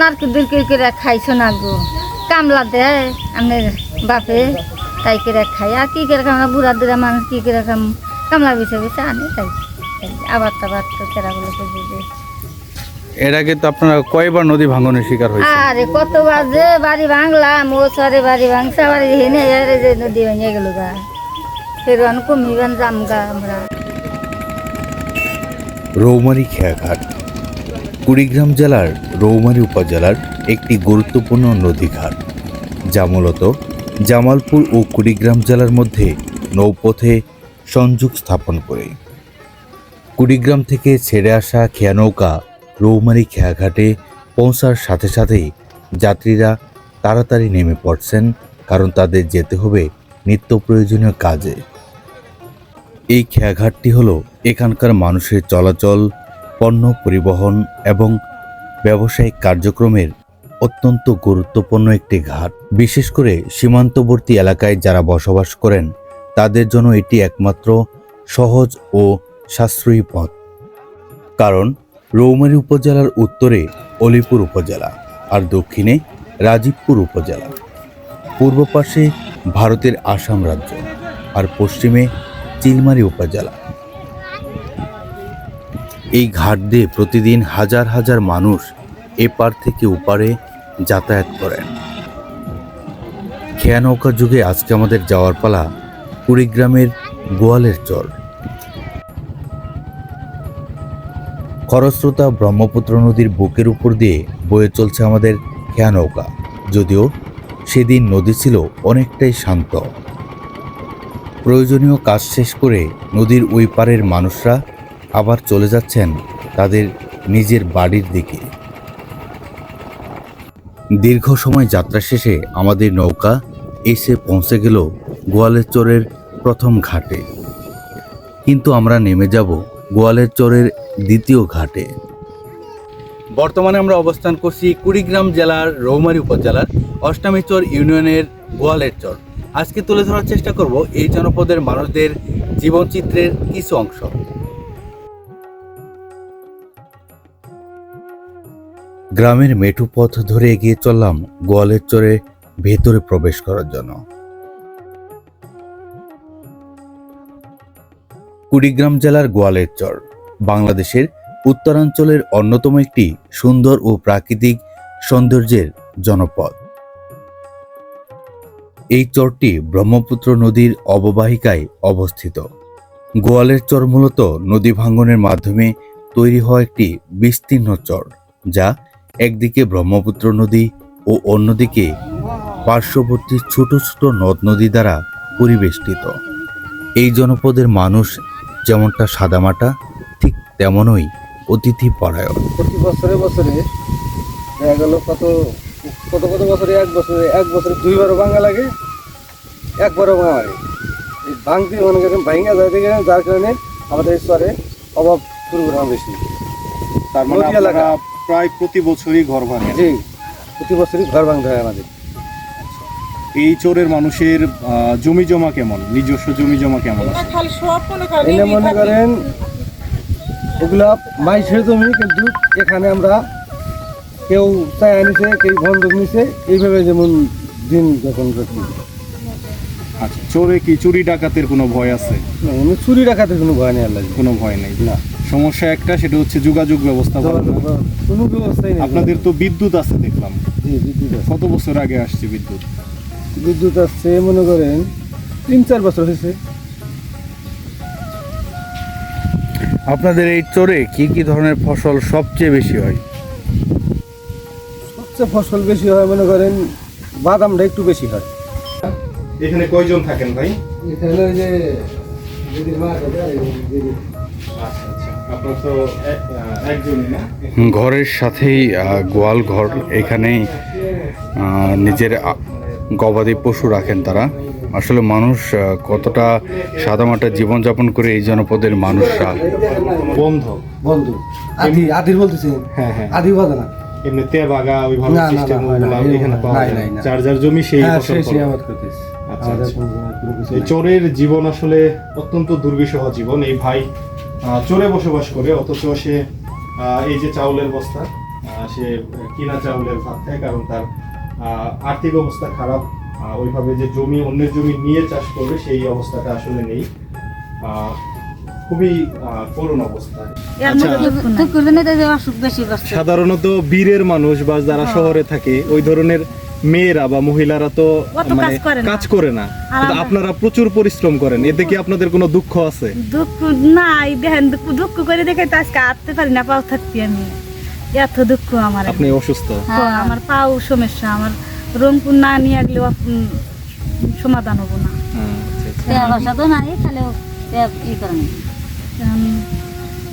নারকেল দুরকেল করে খাইছো না গো? কামলা দেয় আপনার বাপে তাই করে খাই। আর কি করে খাম? বুড়া দুরা মানুষ কি করে খাম? কামলা বেছে বেছে আনে তাই। আবার তাবার তো কেরাগুলো করে এর আগে তো আপনারা কয়বার নদী ভাঙনের শিকার হয়েছে আরে কত বাজে বাড়ি ভাঙলাম ও সরে বাড়ি ভাঙছে বাড়ি হেনে এরে যে নদী ভেঙে গেল গা। ফের কমিবেন যাম গা আমরা। রৌমারী খেয়াঘাট। কুড়িগ্রাম জেলার রৌমারী উপজেলার একটি গুরুত্বপূর্ণ নদীঘাট, যা মূলত জামালপুর ও কুড়িগ্রাম জেলার মধ্যে নৌপথে সংযোগ স্থাপন করে। কুড়িগ্রাম থেকে ছেড়ে আসা খেয়া নৌকা রৌমারী খেয়াঘাটে পৌঁছার সাথে সাথেই যাত্রীরা তাড়াতাড়ি নেমে পড়ছেন, কারণ তাদের যেতে হবে নিত্য প্রয়োজনীয় কাজে। এই খেয়াঘাটটি হলো এখানকার মানুষের চলাচল পণ্য পরিবহন এবং ব্যবসায়িক কার্যক্রমের অত্যন্ত গুরুত্বপূর্ণ একটি ঘাট। বিশেষ করে সীমান্তবর্তী এলাকায় যারা বসবাস করেন, তাদের জন্য এটি একমাত্র সহজ ও সাশ্রয়ী পথ। কারণ, রৌমারী উপজেলার উত্তরে অলিপুর উপজেলা আর দক্ষিণে রাজীবপুর উপজেলা। পূর্ব পাশে ভারতের আসাম রাজ্য আর পশ্চিমে চিলমারি উপজেলা। এই ঘাট দিয়ে প্রতিদিন হাজার হাজার মানুষ এপার থেকে ওপারে যাতায়াত করেন। খেয়া নৌকা যুগে আজকে আমাদের যাওয়ার পালা কুড়িগ্রামের গোয়ালের চর। খরস্রোতা ব্রহ্মপুত্র নদীর বুকের উপর দিয়ে বয়ে চলছে আমাদের খেয়া নৌকা। যদিও সেদিন নদী ছিল অনেকটাই শান্ত। প্রয়োজনীয় কাজ শেষ করে নদীর ওই পারের মানুষরা আবার চলে যাচ্ছেন তাদের নিজের বাড়ির দিকে। দীর্ঘ সময় যাত্রা শেষে আমাদের নৌকা এসে পৌঁছে গেল গোয়ালের চরের প্রথম ঘাটে। কিন্তু আমরা নেমে যাব গোয়ালের চরের দ্বিতীয় ঘাটে। বর্তমানে আমরা অবস্থান করছি কুড়িগ্রাম জেলার রৌমারী উপজেলার অষ্টামীচর ইউনিয়নের গোয়ালের চর আজকে তুলে ধরার চেষ্টা করব এই জনপদের মানুষদের জীবনচিত্রের কিছু অংশ। গ্রামের মেঠু পথ ধরে এগিয়ে চললাম গোয়ালের চরে ভেতরে প্রবেশ করার জন্য। কুড়িগ্রাম জেলার গোয়ালের চর, বাংলাদেশের উত্তরাঞ্চলের অন্যতম একটি সুন্দর ও প্রাকৃতিক সৌন্দর্যের জনপদ। এই চরটি ব্রহ্মপুত্র নদীর অববাহিকায় অবস্থিত। গোয়ালের চর মূলত নদী ভাঙ্গনের মাধ্যমে তৈরি হওয়া একটি বিস্তীর্ণ চর, যা একদিকে ব্রহ্মপুত্র নদী ও অন্যদিকে পার্শ্ববর্তী ছোট ছোট নদ নদী দ্বারা পরিবেষ্টিত। এই জনপদের মানুষ যেমনটা সাদামাটা ঠিক তেমনই অতিথি পরায়ণ। প্রতি বছরে বছরে দেখা গেল কত কত কত বছরে? এক বছরে এক বছরে দুইবারও ভাঙা লাগে একবারও ভাঙা লাগে। এই ভাঙতে মনে করেন ভাঙা যায় দেখে যার কারণে আমাদের স্তরে অভাব দুর্ঘটনা বেশি। তার মানে এলাকা। প্রায় প্রতি বছরই ঘর ভাঙে। জি প্রতি বছরই ঘর ভাঙতে হয় আমাদের। এই চোরের মানুষের জমি জমা কেমন? নিজস্ব জমি জমা কেমন? এনে মনে করেন এগুলা মাইসের জমি কিন্তু এখানে আমরা কেউ চায় আনিছে কেউ বন্ধক নিছে এইভাবে যেমন দিন যখন করছি। আচ্ছা চোরে কি চুরি ডাকাতের কোনো ভয় আছে? না, চুরি ডাকাতের কোনো ভয় নেই আল্লাহ। কোনো ভয় নেই। না। সমস্যা একটা সেটা হচ্ছে যোগাযোগ ব্যবস্থা। কোনো ব্যবস্থাই নেই। আপনাদের তো বিদ্যুৎ আছে দেখলাম। জি বিদ্যুৎ আছে। কত বছর আগে আসছে বিদ্যুৎ? বিদ্যুৎ আসছে মনে করেন তিন চার বছর হয়েছে। আপনাদের এই চরে কি কি ধরনের ফসল সবচেয়ে বেশি হয়? সবচেয়ে ফসল বেশি হয় মনে করেন বাদামটা একটু বেশি হয়। এখানে কয়জন থাকেন ভাই? এখানে ওই যে দিদির মা। আচ্ছা। ঘরের সাথেই গোয়াল ঘর এখানেই নিজের গবাদি পশু রাখেন তারা। আসলে মানুষ কতটা সাদামাটা জীবনযাপন করে এই জনপদের মানুষরা। বন্ধ। বন্ধু। আদি আদির বলতেছি। হ্যাঁ হ্যাঁ। আদি বাদা না। এমনি ওইভাবে সিস্টেম না, এখানে পাওয়া যায়। যার যার জমি সেই হ্যাঁ ফসল আবাদ করতেছে। আচ্ছা, আচ্ছা। চোরের জীবন আসলে অত্যন্ত দুর্বিষহ জীবন। এই ভাই চোরে বসবাস করে অথচ সে আহ, এই যে চাউলের বস্তা সে কিনা চাউলের ভাত খায় কারণ তার আহ, আর্থিক অবস্থা খারাপ আহ, ওইভাবে যে জমি অন্যের জমি নিয়ে চাষ করবে সেই অবস্থাটা আসলে নেই আহ, খুবই করুণ অবস্থা আচ্ছা সাধারণত বীরের মানুষ বা যারা শহরে থাকে ওই ধরনের মেয়েরা বা মহিলারা তো অত মানে কাজ করে না। করে না আপনারা প্রচুর পরিশ্রম করেন। এতে কি আপনাদের কোনো দুঃখ আছে? দুঃখ নাই দেখেন দুঃখ দুঃখ করে দেখে তো আজকে আটতে পারি না পাও থাকতে আমি। এত দুঃখ আমার। আপনি অসুস্থ? আমার পাও সমস্যা আমার রংপুর না নিয়ে গেলে সমাধান হব না। আচ্ছা, আচ্ছা। পয়সা তো নাই তাহলে ই করে না।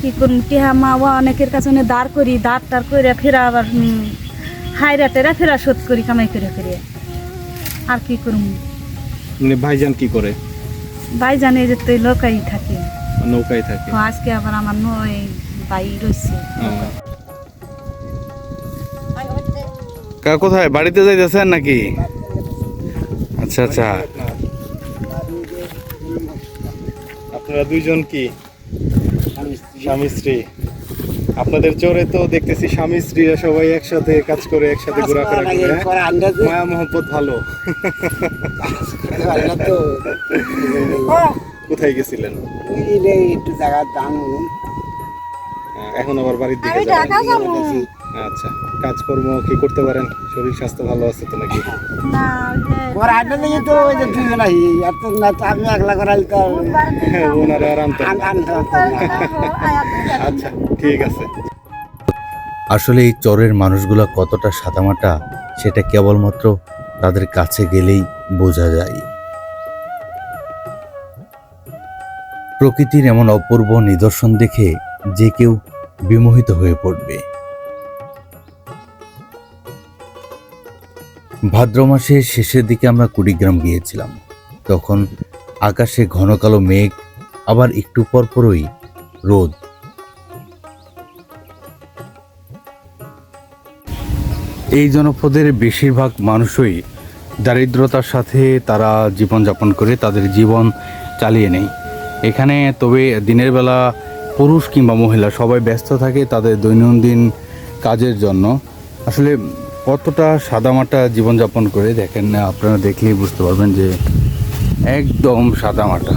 কি করুন টিহা মা বা অনেকের কাছে দাঁড় করি দাঁড় টার করে ফেরা আবার হাইরা টেরা ফেরা শোধ করি কামাই করে করে আর কি করুন মানে ভাইজান কি করে? ভাই জানে যে তুই লোকাই থাকে। নৌকায় থাকে। তো আজকে আবার আমার নয় ভাই রয়েছে। কা কোথায়? বাড়িতে যাইতেছেন নাকি? আচ্ছা আচ্ছা। আপনারা দুইজন কি? স্বামী স্ত্রী। আপনাদের চোরে তো দেখতেছি স্বামী স্ত্রীরা সবাই একসাথে কাজ করে একসাথে ঘোরাফেরা করে হ্যাঁ? মায়া মোহাম্মদ ভালো। কোথায় গেছিলেন? একটু জায়গা হ্যাঁ, এখন আবার বাড়ির দিকে আচ্ছা। কাজকর্ম কি করতে পারেন? শরীর স্বাস্থ্য ভালো আছে তো নাকি? না ওই যে ওর আড্ডা থেকে তো ওই যে দুজন আহি আর তো না আমি একলা হ্যাঁ, আর। আনতে আচ্ছা ঠিক আছে। আসলে এই চরের মানুষগুলো কতটা সাদামাটা সেটা কেবলমাত্র তাদের কাছে গেলেই বোঝা যায়। প্রকৃতির এমন অপূর্ব নিদর্শন দেখে যে কেউ বিমোহিত হয়ে পড়বে। ভাদ্র মাসের শেষের দিকে আমরা কুড়িগ্রাম গিয়েছিলাম। তখন আকাশে ঘন কালো মেঘ, আবার একটু পরপরই রোদ। এই জনপদের বেশিরভাগ মানুষই দারিদ্রতার সাথে তারা জীবনযাপন করে, তাদের জীবন চালিয়ে নেয়। এখানে তবে দিনের বেলা পুরুষ কিংবা মহিলা সবাই ব্যস্ত থাকে তাদের দৈনন্দিন কাজের জন্য। আসলে কতটা সাদামাটা জীবনযাপন করে দেখেন না, আপনারা দেখলেই বুঝতে পারবেন যে একদম সাদামাটা।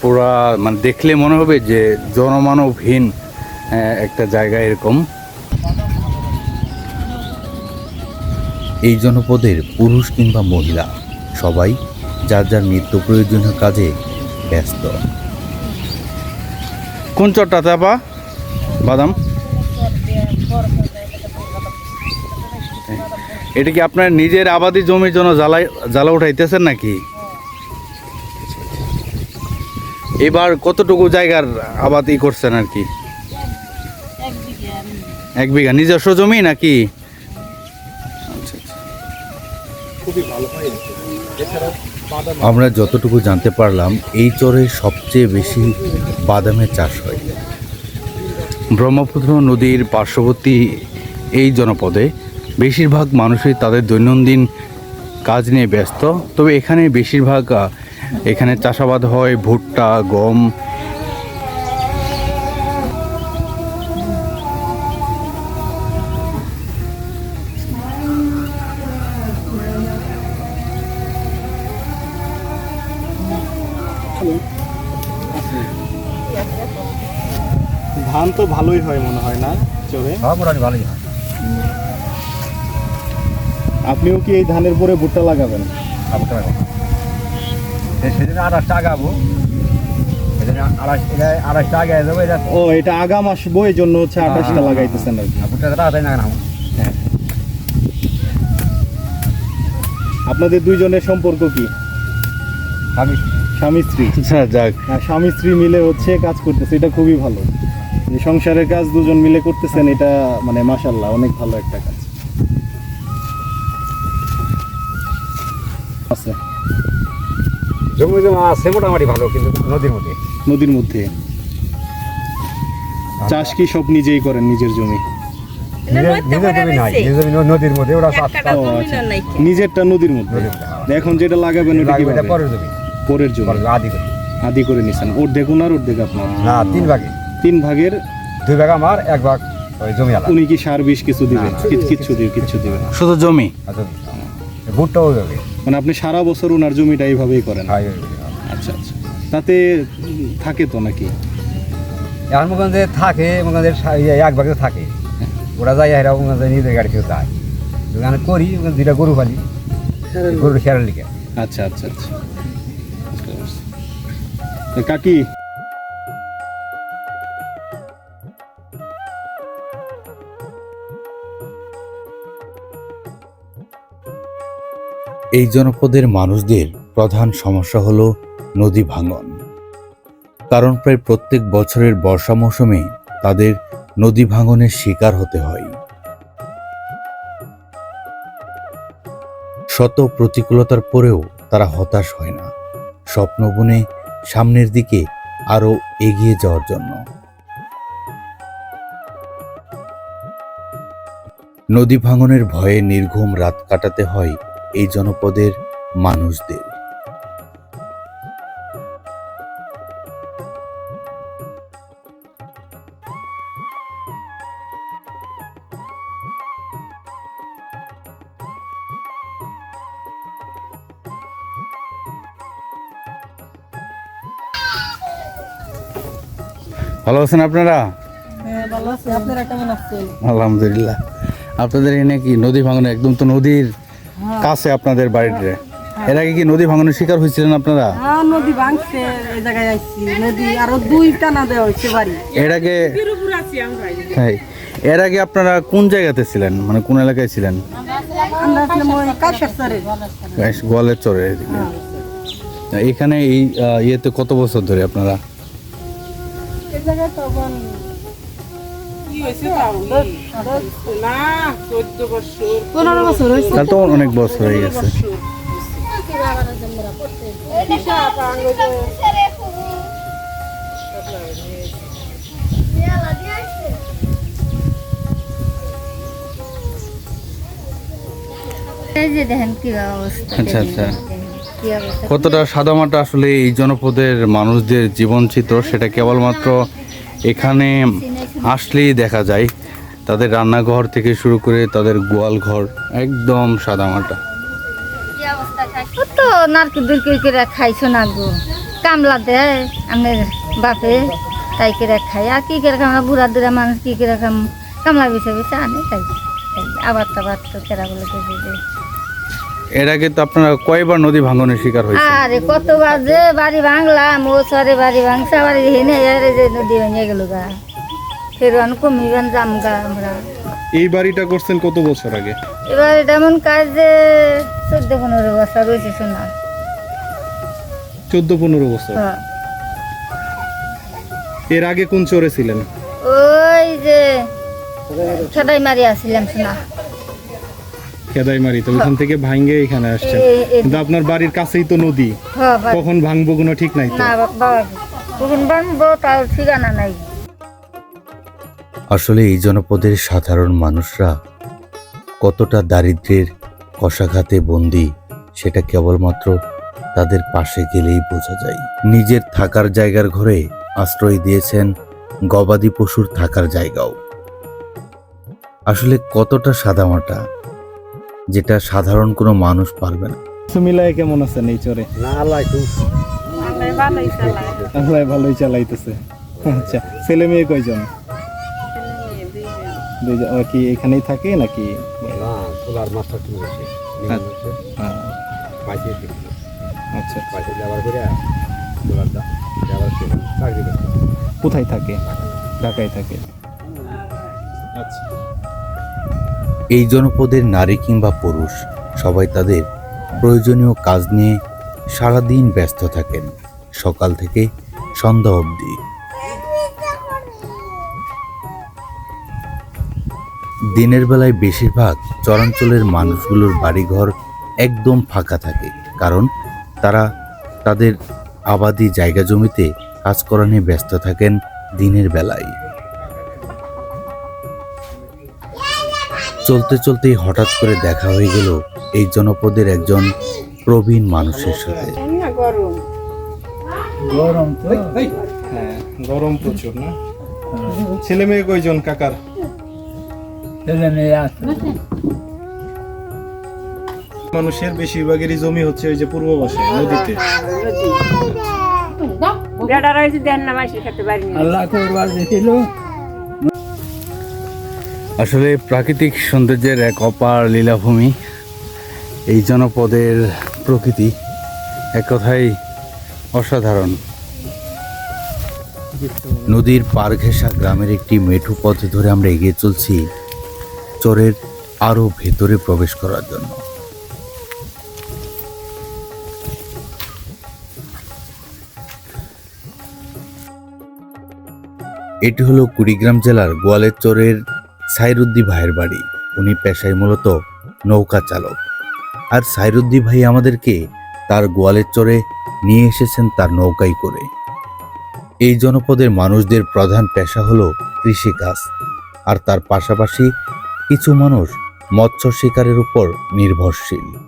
পুরা মানে দেখলে মনে হবে যে জনমানবহীন একটা জায়গা এরকম। এই জনপদের পুরুষ কিংবা মহিলা সবাই যার যার নিত্য প্রয়োজনীয় কাজে ব্যস্ত। কোন চরটা চাপা বাদাম? এটা কি আপনার নিজের আবাদি জমির জন্য জ্বালাই জ্বালা উঠাইতেছেন নাকি? এবার কতটুকু জায়গার আবাদি করছেন আর কি? এক বিঘা। নিজস্ব জমি নাকি? আচ্ছা আচ্ছা। খুবই ভালো হয়। আমরা যতটুকু জানতে পারলাম, এই চরে সবচেয়ে বেশি বাদামের চাষ হয়। ব্রহ্মপুত্র নদীর পার্শ্ববর্তী এই জনপদে বেশিরভাগ মানুষই তাদের দৈনন্দিন কাজ নিয়ে ব্যস্ত। তবে এখানে বেশিরভাগ এখানে চাষাবাদ হয় ভুট্টা, গম তো ভালোই হয় মনে হয় না চোরে ভালোই হয়। আপনিও কি এই ধানের পরে ভুট্টা লাগাবেন? সেদিন আড়াইশটা আগাবো আড়াইশটা আগে যাব এটা ও এটা আগাম আসব এই জন্য হচ্ছে আঠাশটা লাগাইতেছেন আর কি। ভুট্টা তাড়াতাড়ি না আপনাদের দুইজনের সম্পর্ক কি? স্বামী স্ত্রী? আচ্ছা যাক। হ্যাঁ স্বামী স্ত্রী মিলে হচ্ছে কাজ করতেছে এটা খুবই ভালো। যে সংসারের কাজ দুজন মিলে করতেছেন এটা মানে মাশাল্লাহ অনেক ভালো একটা কাজ। আছে। জমি জমা আছে মোটামুটি ভালো কিন্তু নদীর মধ্যে। নদীর মধ্যে। চাষ কি সব নিজেই করেন নিজের জমি? ওরা নিজেরটা নদীর মধ্যে? এখন যেটা লাগাবেন ওটা পরের জমি। পরের জমি। আদি করি। আদি করে নিছেন। অর্ধেক ওনার অর্ধেক আপনার? না তিন ভাগে। তিন ভাগের দুই ভাগ আমার এক ভাগ ওই জমি আলাদা। উনি কি সার বিষ কিছু। কি- কিচ্ছু দিবে কিচ্ছু দিবে না। শুধু জমি? আচ্ছা জমি ভুট্টা ওইভাবে মানে আপনি সারা বছর ওনার জমিটা এইভাবেই করেন? হয় আচ্ছা আচ্ছা। তাতে থাকে তো নাকি? এখন মনে যে থাকে মনে যে ইয়ে এক ভাগে থাকে। ওরা যায় এরা মনে করেন যে নিজের গাড়ি কেউ যায়। ওখানে করি ওখানে দুইটা গরু পালি গরুর খেয়াল লিখে আচ্ছা আচ্ছা আচ্ছা। কাকি? এই জনপদের মানুষদের প্রধান সমস্যা হল নদী ভাঙন। কারণ প্রায় প্রত্যেক বছরের বর্ষা মৌসুমে তাদের নদী ভাঙনের শিকার হতে হয়। শত প্রতিকূলতার পরেও তারা হতাশ হয় না। স্বপ্ন বুনে সামনের দিকে আরও এগিয়ে যাওয়ার জন্য। নদী ভাঙনের ভয়ে নির্ঘুম রাত কাটাতে হয় এই জনপদের মানুষদের। ভালো আছেন আপনারা? হ্যাঁ, আলহামদুলিল্লাহ। আপনাদের এনে কি নদী ভাঙন একদম তো নদীর। কাছে আপনাদের বাড়িতে। এর আগে কি নদী ভাঙনের শিকার হয়েছিলেন আপনারা? হ্যাঁ নদী ভাঙছে এই জায়গায় আইছি। নদী আরও দুই টানা দেওয়া হয়েছে বাড়ি। এর আগে তাই এর আগে আপনারা কোন জায়গাতে ছিলেন? মানে কোন এলাকায় ছিলেন? আমরা ওই গোয়ালের চরে এখানে এই ইয়েতে কত বছর ধরে আপনারা? এই জায়গায় তখন পনেরো বছর হয়েছে। তাহলে তো অনেক বছর হয়ে গেছে। এই যে দেখেন আচ্ছা, আচ্ছা। দেখেন, কি অবস্থা। কতটা সাদামাটা আসলে এই জনপদের মানুষদের জীবন চিত্র সেটা কেবলমাত্র এখানে আসলেই দেখা যায় তাদের রান্নাঘর থেকে শুরু করে তাদের গোয়াল ঘর একদম সাদামাটা। তো নারকেল দুরকেল করে খাইছো না গো। কামলা দেয় আমাদের বাপে তাই করে খাই আর কি করে আমরা বুড়া দুরা মানুষ কি করে খাম কামলা বেছে বেছে আনে তাই তাই। আবার তাবার তো কেরাগুলো কেটে দেয় এর আগে তো আপনারা কয়বার নদী ভাঙনের শিকার হয়েছে আরে কতবার যে বাড়ি ভাঙলাম ও সরে বাড়ি ভাঙছে আবার হেনে আরে যে নদী ভেঙে গেল গা। ফের আমরা। এই বাড়িটা করছেন কত বছর আগে? এবার এমন কাজ যে চোদ্দ পনেরো বছর রয়েছে শোনা। চোদ্দ পনেরো বছর? হ্যাঁ। এর আগে কোন চরে ছিলেন? ওই যে ছটাই মারি আসছিলাম শোনা। তো ওইখান থেকে ভাঙ্গে এখানে আসছেন। এই- এই- কিন্তু আপনার বাড়ির কাছেই তো নদী। হ্যাঁ বা- কখন ভাঙবো কোনো ঠিক নাই তো। না বাবা কখন বানবো তার ঠিকানা নাই। আসলে এই জনপদের সাধারণ মানুষরা কতটা দারিদ্রের কষাঘাতে বন্দি সেটা কেবলমাত্র তাদের পাশে গেলেই বোঝা যায়। নিজের থাকার জায়গার ঘরে আশ্রয় দিয়েছেন গবাদি পশুর থাকার জায়গাও। আসলে কতটা সাদামাটা যেটা সাধারণ কোনো মানুষ পারবে না। মিলায় কেমন আছেন এই চরে? ভালোই চালাইতেছে। আচ্ছা ছেলে মেয়ে কয়জন? কি এখানেই থাকে নাকি? না তোলার মাছটা তুমি গেছে হ্যাঁ, পাইছে আচ্ছা। পাইছে যাবার করে চাকরি কোথায় থাকে? ঢাকায় থাকে। আচ্ছা। এই জনপদের নারী কিংবা পুরুষ সবাই তাদের প্রয়োজনীয় কাজ নিয়ে সারাদিন ব্যস্ত থাকেন। সকাল থেকে সন্ধ্যা অবধি। দিনের বেলায় বেশিরভাগ চরাঞ্চলের মানুষগুলোর বাড়িঘর একদম ফাঁকা থাকে কারণ তারা তাদের আবাদি জায়গা জমিতে কাজ করা নিয়ে ব্যস্ত থাকেন দিনের বেলায়। চলতে চলতেই হঠাৎ করে দেখা হয়ে গেল এই জনপদের একজন প্রবীণ মানুষের সাথে। হ্যাঁ গরম প্রচুর না? ছেলে মেয়ে কয়জন কাকার? মানুষের বেশিরভাগেরই জমি হচ্ছে ওই যে পূর্ব পাশে নদীতে। আসলে প্রাকৃতিক সৌন্দর্যের এক অপার লীলাভূমি এই জনপদের প্রকৃতি এক কথাই অসাধারণ। নদীর পার ঘেঁষা গ্রামের একটি মেঠু পথ ধরে আমরা এগিয়ে চলছি। চরের আরও ভেতরে প্রবেশ করার জন্য। এটি হলো কুড়িগ্রাম জেলার গোয়ালের চরের সাইরুদ্দি ভাইয়ের বাড়ি। উনি পেশায় মূলত নৌকা চালক। আর সাইরুদ্দি ভাই আমাদেরকে তার গোয়ালের চরে নিয়ে এসেছেন তার নৌকাই করে। এই জনপদের মানুষদের প্রধান পেশা হলো কৃষিকাজ। আর তার পাশাপাশি কিছু মানুষ মৎস্য শিকারের উপর নির্ভরশীল।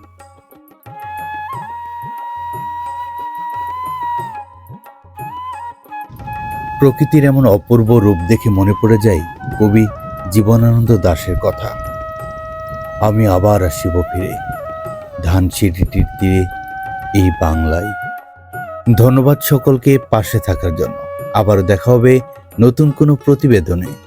প্রকৃতির এমন অপূর্ব রূপ দেখে মনে পড়ে যায় কবি জীবনানন্দ দাশের কথা। আমি আবার আসিব ফিরে, ধান ধানসিঁড়িটির তীরে, এই বাংলায়। ধন্যবাদ সকলকে পাশে থাকার জন্য। আবার দেখা হবে নতুন কোনো প্রতিবেদনে।